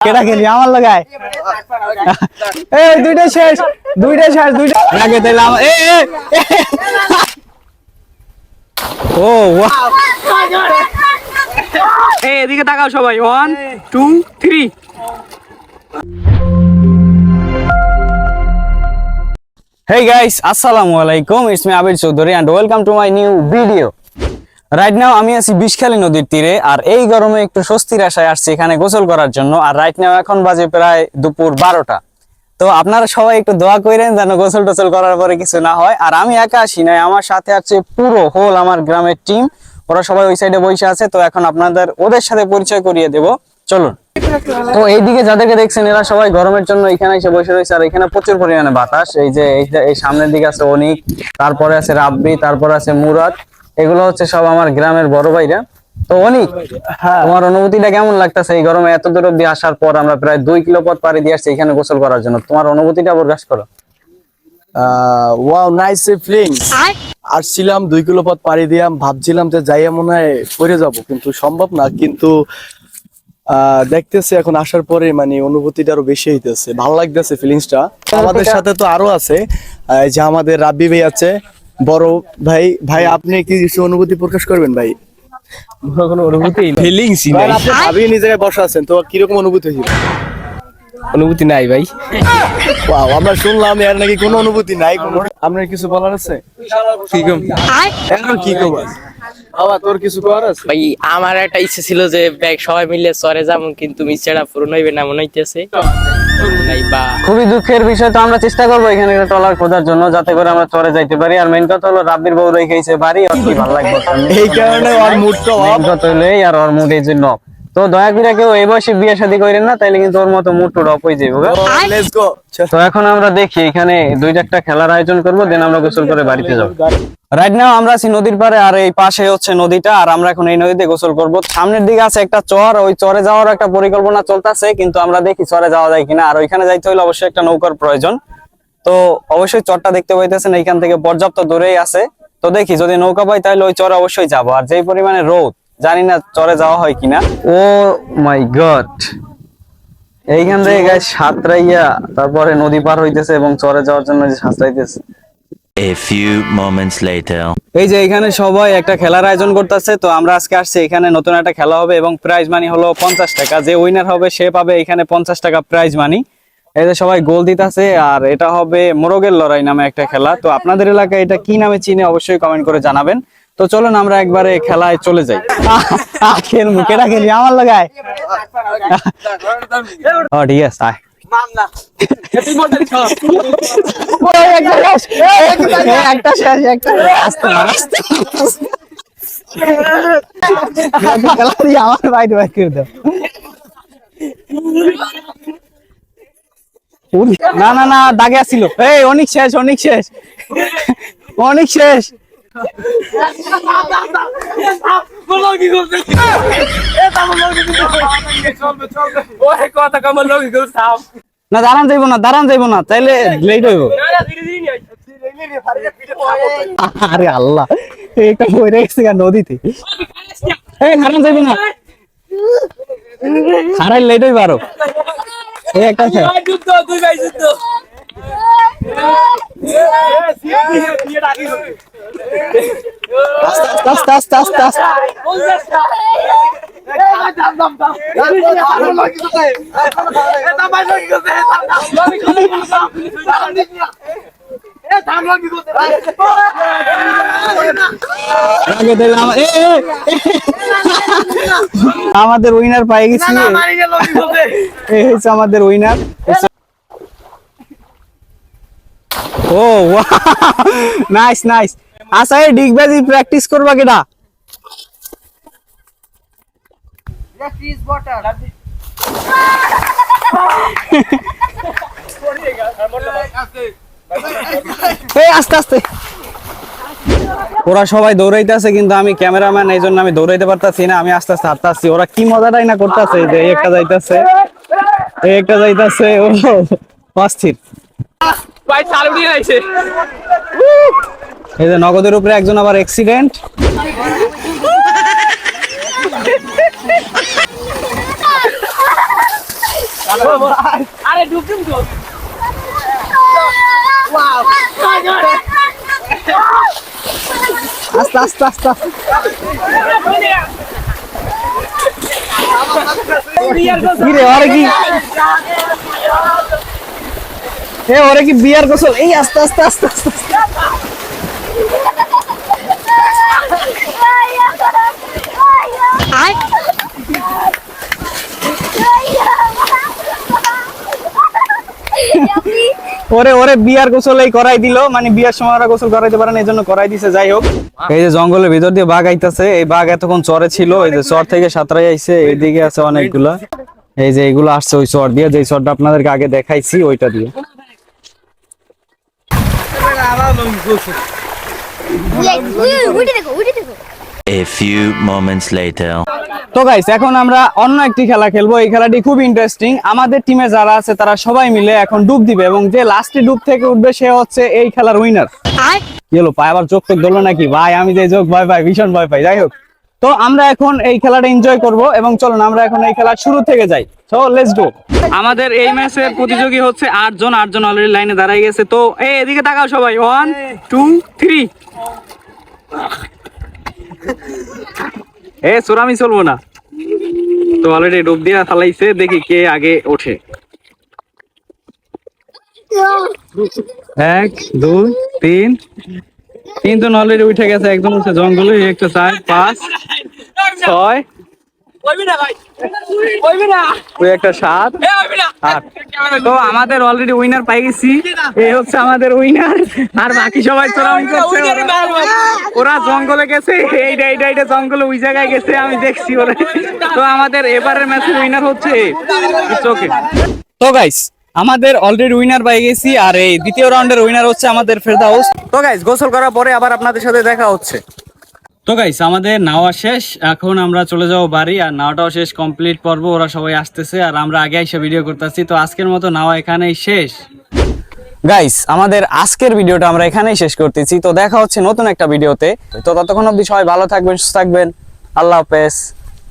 কেটা খেলি? আমার লাগায়। এই দুইটা শেষ দুইটা শেষ দুইটা আগে তাইলে আমার এ এ, এ। ও এই এদিকে তাকাও সবাই। One two three Hey guys, আসসালামু আলাইকুম। It's me Abir Chowdhury and welcome to my new video right now আমি আছি বিষখালী নদীর তীরে, আর এই গরমে একটু স্বস্তির আশায় আসছি এখানে গোসল করার জন্য, আর রাইট নাও এখন বাজে প্রায় দুপুর বারোটা। তো আপনারা সবাই একটু দোয়া করেন যেন গোসল টোসল করার পরে কিছু না হয়, আর আমি একা আসি নাই, আমার সাথে আছে পুরো হোল আমার গ্রামের টিম ওরা সবাই ওই সাইডে বসে আছে, তো এখন আপনাদের, ওদের সাথে পরিচয় করিয়ে দেব। চলুন। তো এইদিকে যাদেরকে দেখছেন, এরা সবাই গরমের জন্য এখানে এসে বসে রয়েছে, আর এখানে প্রচুর পরিমাণে বাতাস, এই যে এই- সামনের দিকে আছে অনিক, তারপরে আছে রাব্বি, তারপরে আছে মুরাদ এগুলো হচ্ছে সব আমার গ্রামের বড় ভাইরা। তো অনিক তোমার অনুভূতিটা কেমন লাগতেছে এই গরমে? এত দূর অব্দি আসার পর আমরা প্রায় দুই কিলো পথ পাড়ি দিয়ে আসছি এখানে গোসল করার জন্য। তোমার অনুভূতিটা প্রকাশ করো। ওয়াও নাইস ফিলিং আসছিলাম দুই কিলো পথ পাড়ি দিলাম ভাবছিলাম যে যাইয়া মনে হয় পড়ে যাব কিন্তু সম্ভব না। কিন্তু আহ, দেখতেছি এখন আসার পরে মানে অনুভূতিটা আরও বেশি হইতেছে। ভালো লাগতেছে ফিলিংসটা আমাদের সাথে তো আরও আছে। এই যে আমাদের রাব্বি ভাই আছে বড় ভাই ভাই আপনি কি কিছু অনুভূতি প্রকাশ করবেন ভাই? কোনো অনুভূতি ফিলিংসই ভাই, আপনি ভাবি নিজে বসে আছেন তো কীরকম অনুভূতি হয়েছিল? অনুভূতি নাই ভাই। Wow, আমরা শুনলাম এর নাকি কোনো অনুভূতি নাই কোনো আপনার কিছু বলার আছে? এখন কি খবর বাবা তোর কিছু করার আছে? ভাই আমার একটা ইচ্ছে ছিল যে ব্যাগ সবাই মিলে চরে যাব কিন্তু ইচ্ছাটা পূরণ হইবে না মনে হইতেছে। বা খুবই দুঃখের বিষয় তো আমরা চেষ্টা করব এখানে একটা ট্রলার খোঁজার জন্য যাতে করে আমরা চরে যাইতে পারি। আর মেন কথা হলো রাব্বির বউ রেখেছে বাড়ি আর কি ভালো লাগবে? এই কারণে ওর মুড অফ মেইন কথা হলো আর ওর মুড এই জন্য। তো দয়া করে কেউ এই বয়সে বিয়ে শাদী করেন না তাইলে কিন্তু ওর মতো মুড অফ হয়ে যাবে তো এখন আমরা দেখি এখানে দুই চারটা খেলার আয়োজন করব দেন আমরা গোসল করে বাড়িতে যাব। রাইট নাও আমরা আছি নদীর পারে আর এই পাশে হচ্ছে নদীটা আর আমরা এখন এই নদীতে গোসল করব। সামনের দিকে আছে একটা চর ওই চরে যাওয়ার একটা পরিকল্পনা চলতেছে কিন্তু আমরা দেখি চরে যাওয়া যায় কিনা আর ওইখানে যাইতে হলে অবশ্যই একটা নৌকার প্রয়োজন। তো অবশ্যই চরটা দেখতে পাইতেছেন এইখান থেকে পর্যাপ্ত দূরেই আছে। তো দেখি যদি নৌকা পাই তাহলে ওই চরে অবশ্যই যাব আর যেই পরিমাণে রোদ জানি না চরে যাওয়া হয় কিনা। Oh my God. এইখান থেকে গায়ে সাঁতরাইয়া তারপরে নদী পার হইতেছে এবং চরে যাওয়ার জন্য যে সাঁতরাইতেছে। A few moments later. এই যে এখানে সবাই একটা খেলার আয়োজন করতেছে তো আমরা আজকে আসছি এখানে নতুন একটা খেলা হবে এবং প্রাইজ মানি হলো পঞ্চাশ টাকা। যে উইনার হবে সে পাবে এখানে পঞ্চাশ টাকা প্রাইজ মানি এই যে সবাই গোল দিতেছে আর এটা হবে মোরগের লড়াই নামে একটা খেলা। তো আপনাদের এলাকায় এটা কি নামে চিনে অবশ্যই কমেন্ট করে জানাবেন। তো চলুন আমরা একবারে খেলায় চলে যাই। খেলব কেটা আমার লাগায়। আয়। একটা শেষ, আমার। না না না দাগে আসছিল এই অনেক শেষ অনেক শেষ। অনেক শেষ। না দাঁড়ান যাইবো না দাঁড়ান যাইবো না তাইলে লেট হইব আরে আল্লাহ এটা বইরে গেছে গা নদীতে হারান যাইবো না হারাই লেট হইব আরও একটা যুদ্ধ দুই ভাই যুদ্ধ আস্তে আস্তে আস্তে আস্তে। আমাদের উইনার পাই গেছি এই হচ্ছে আমাদের উইনার ও নাইস নাইস আচ্ছা এই ডিগবাজি প্র্যাকটিস করবা কেডা এই আস্তে আস্তে ওরা সবাই দৌড়াইতেছে কিন্তু আমি ক্যামেরাম্যান এই জন্য আমি দৌড়াইতে পারতাছি না আমি আস্তে আস্তে হাঁটতে আসছি ওরা কি মজাটাই না করতেছে যে একটা যাইতাছে এই একটা যাইতাছে ও অস্থির ভাই চালু আইছে এই যে নগদের উপরে একজন আবার অ্যাক্সিডেন্ট আরে ঢুকুন তো। আস্তে আস্তে আস্তে। কি? এ ওরে কি বিয়ার গোসল? এই আস্তে আস্তে আস্তে আস্তে। ওরে ওরে বিয়ার গোসল এই করাই দিল। মানে বিয়ার সময় ওরা গোসল করাইতে পারে না এই জন্য করাই দিছে যাই হোক। এই যে জঙ্গলের ভিতর দিয়ে বাঘ আইতাছে এই বাঘ এতক্ষণ চরে ছিল এই যে চর থেকে সাঁতরাই আইছে এইদিকে আছে অনেকগুলা। এই যে এগুলো আসছে ওই চর দিয়ে যে চরটা আপনাদেরকে আগে দেখাইছি ওইটা দিয়ে। A few moments later. তো গাইস এখন আমরা অন্য একটি খেলা খেলব। এই খেলাটি খুব ইন্টারেস্টিং আমাদের টিমে যারা আছে তারা সবাই মিলে এখন ডুব দিবে এবং যে লাস্টে ডুব থেকে উঠবে সে হচ্ছে এই খেলার উইনার কি হলো পায় আবার চোখ টোক ধরলো নাকি? ভাই আমি যে যোগ ভয় পাই ভীষণ ভয় পাই। যাই হোক তো আমরা এখন এই খেলাটা এনজয় করব এবং চলুন আমরা এখন এই খেলার শুরু থেকে যাই। সো লেটস গো আমাদের এই ম্যাচের প্রতিযোগী হচ্ছে আটজন আটজন অলরেডি লাইনে দাঁড়াই গেছে। তো এই এদিকে তাকাও সবাই। ওয়ান টু থ্রি এ, সুরামি চলবো না। তো অলরেডি ডুব দিয়া ফালাইছে, দেখি কে আগে ওঠে। এক, দুই, তিন। তিনজন অলরেডি উঠে গেছে, একজন হচ্ছে জঙ্গলে, একটা চার, পাঁচ, ছয় একটা সাত তো আমাদের অলরেডি উইনার পাই গেছি। এই হচ্ছে আমাদের উইনার আর বাকি সবাই করছে ওরা- ওরা জঙ্গলে গেছে। এইটা এইটা এইটা জঙ্গলে ওই জায়গায় গেছে আমি দেখছি ওরা। তো আমাদের এবারের ম্যাচের উইনার হচ্ছে ওকে তো গাইস আমাদের অলরেডি উইনার পাই গেছি আর এই দ্বিতীয় রাউন্ডের উইনার হচ্ছে আমাদের ফেরদাউস তো গাইস গোসল করার পরে আবার আপনাদের সাথে দেখা হচ্ছে। তো গাইস আমাদের নাওয়া শেষ। এখন আমরা চলে যাব বাড়ি, আর নাওয়াটাও শেষ কমপ্লিট পর্ব, ওরা সবাই আসতেছে, আর আমরা আগে এসে ভিডিও করতেছি। তো আজকের মতো নাওয়া এখানেই শেষ। গাইস আমাদের আজকের ভিডিওটা আমরা এখানেই শেষ করতেছি। তো দেখা হচ্ছে নতুন একটা ভিডিওতে তো ততক্ষণ অব্দি সবাই ভালো থাকবেন, সুস্থ থাকবেন। আল্লাহ হাফেজ।